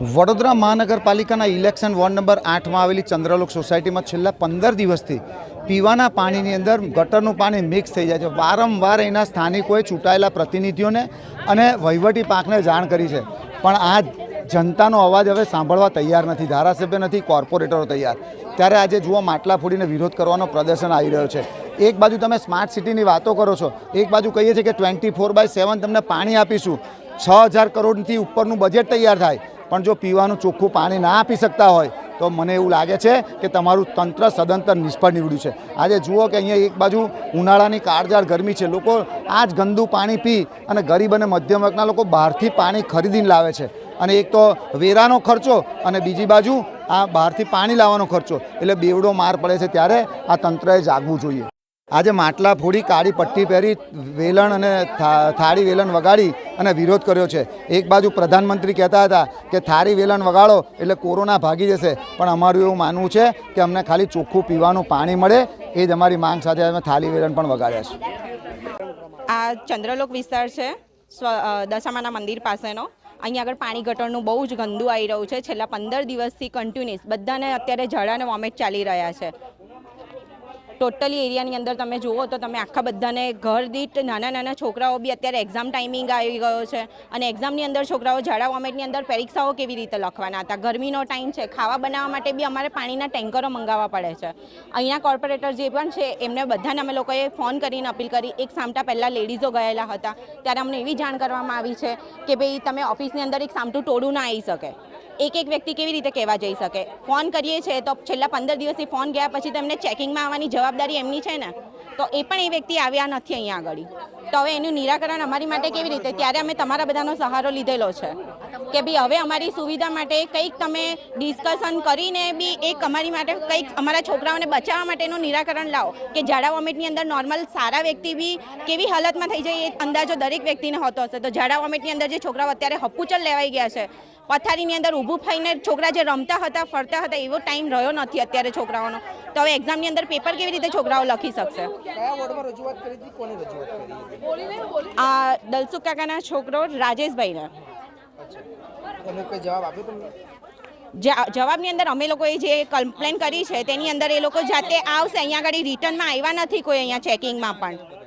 વડોદરા મહાનગરપાલિકાના election ward number આઠમાં આવેલી ચંદ્રલોક સોસાયટીમાં છેલ્લા પંદર દિવસથી પીવાના પાણીની અંદર ગટરનું પાણી મિક્સ થઈ જાય છે. વારંવાર એના સ્થાનિકોએ ચૂંટાયેલા પ્રતિનિધિઓને અને વહીવટી પાકને જાણ કરી છે. પણ આ જનતાનો અવાજ હવે સાંભળવા તૈયાર નથી. ધારાસભ્ય નથી, કોર્પોરેટરો તૈયાર. ત્યારે આજે જુઓ માટલા ફોડીને વિરોધ કરવાનો પ્રદર્શન આવી રહ્યો છે. એક બાજુ તમે સ્માર્ટ સિટીની વાતો કરો છો. એક બાજુ કહીએ છીએ કે ટ્વેન્ટી ફોર બાય સેવન તમને પાણી આપીશું. છ હજાર કરોડથી ઉપરનું બજેટ તૈયાર થાય. પણ જો પીવાનું ચોખ્ખું પાણી ના આપી શકતા હોય, તો મને એવું લાગે છે કે તમારું તંત્ર સદંતર નિષ્ફળ નીવડ્યું છે. આજે જુઓ કે અહીંયા એક બાજુ ઉનાળાની કાળજાળ ગરમી છે. લોકો આ જ ગંદુ પાણી પી અને ગરીબ અને મધ્યમ વર્ગના લોકો બહારથી પાણી ખરીદીને લાવે છે. અને એક તો વેરાનો ખર્ચો અને બીજી બાજુ આ બહારથી પાણી લાવવાનો ખર્ચો. એટલે બેવડો માર પડે છે ત્યારે આ તંત્રએ જાગવું જોઈએ. આજે માટલા ફોડી, કાળી પટ્ટી પહેરી, વેલણ અને થાળી વેલણ વગાડી અને વિરોધ કર્યો છે. એક બાજુ પ્રધાનમંત્રી કહેતા હતા કે થાળી વેલણ વગાડો એટલે કોરોના ભાગી જશે. પણ અમારું એવું માનવું છે કે અમને ખાલી ચોખ્ખું પીવાનું પાણી મળે, એ જ અમારી માંગ સાથે અમે થાળી વેલણ પણ વગાડ્યા છે. આ ચંદ્રલોક વિસ્તાર છે દશામાના મંદિર પાસેનો. અહીંયા આગળ પાણી ગટરનું બહુ જ ગંદુ આવી રહ્યું છે. છેલ્લા પંદર દિવસથી કન્ટિન્યુઅસ બધાને અત્યારે ઝાડા અને વોમિટ ચાલી રહ્યા છે. ટોટલી એરિયાની અંદર તમે જુઓ તો તમે આખા બધાને ઘર દીઠ નાના નાના છોકરાઓ બી અત્યારે એક્ઝામ ટાઈમિંગ આવી ગયો છે. અને એક્ઝામની અંદર છોકરાઓ ઝાડા વોમેટની અંદર પરીક્ષાઓ કેવી રીતે લખવાના હતા? ગરમીનો ટાઈમ છે. ખાવા બનાવવા માટે બી અમારે પાણીના ટેન્કરો મંગાવવા પડે છે. અહીંયા કોર્પોરેટર જે પણ છે, એમને બધાને અમે લોકોએ ફોન કરીને અપીલ કરી. એક સામટા પહેલાં લેડીઝો ગયેલા હતા. ત્યારે અમને એવી જાણ કરવામાં આવી છે કે ભાઈ તમે ઓફિસની અંદર એક સામટું ટોળું ના આવી શકે. એક એક વ્યક્તિ કેવી રીતે કહેવા જઈ શકે? ફોન કરીએ છીએ તો છેલ્લા પંદર દિવસથી ફોન ગયા પછી તો એમને ચેકિંગમાં આવવાની જવાબદારી એમની છે ને? તો એ પણ એ વ્યક્તિ આવ્યા નથી અહીંયા આગળ. તો હવે એનું નિરાકરણ અમારી માટે કેવી રીતે? ત્યારે અમે તમારા બધાનો સહારો લીધેલો છે. કે ભાઈ હવે અમારી સુવિધા માટે કંઈક તમે ડિસ્કશન કરીને બી એક અમારી માટે કંઈક અમારા છોકરાઓને બચાવવા માટેનું નિરાકરણ લાવો. કે ઝાડા વોમિટની અંદર નોર્મલ સારા વ્યક્તિ બી કેવી હાલતમાં થઈ જાય એ અંદાજો દરેક વ્યક્તિને હોતો હશે. તો ઝાડા વોમિટની અંદર જે છોકરાઓ અત્યારે હપ્પુચલ લેવાઈ ગયા છે, પથારીની અંદર ઊભું થઈને છોકરા જે રમતા હતા, ફરતા હતા, એવો ટાઈમ રહ્યો નથી અત્યારે છોકરાઓનો. તો હવે એક્ઝામની અંદર પેપર કેવી રીતે છોકરાઓ લખી શકશે? કયા વોર્ડમાં રજૂઆત કરી હતી? કોને રજૂઆત કરી આ દલસુખ કાકાના છોકરો રાજેશભાઈને. જવાબ આપ્યો તમને? જવાબની અંદર અમે લોકોએ જે કમ્પ્લેન કરી છે તેની અંદર એ લોકો જાતે આવશે. અહીંયા આગળ રિટર્નમાં આવ્યા નથી કોઈ અહીંયા ચેકિંગમાં પણ.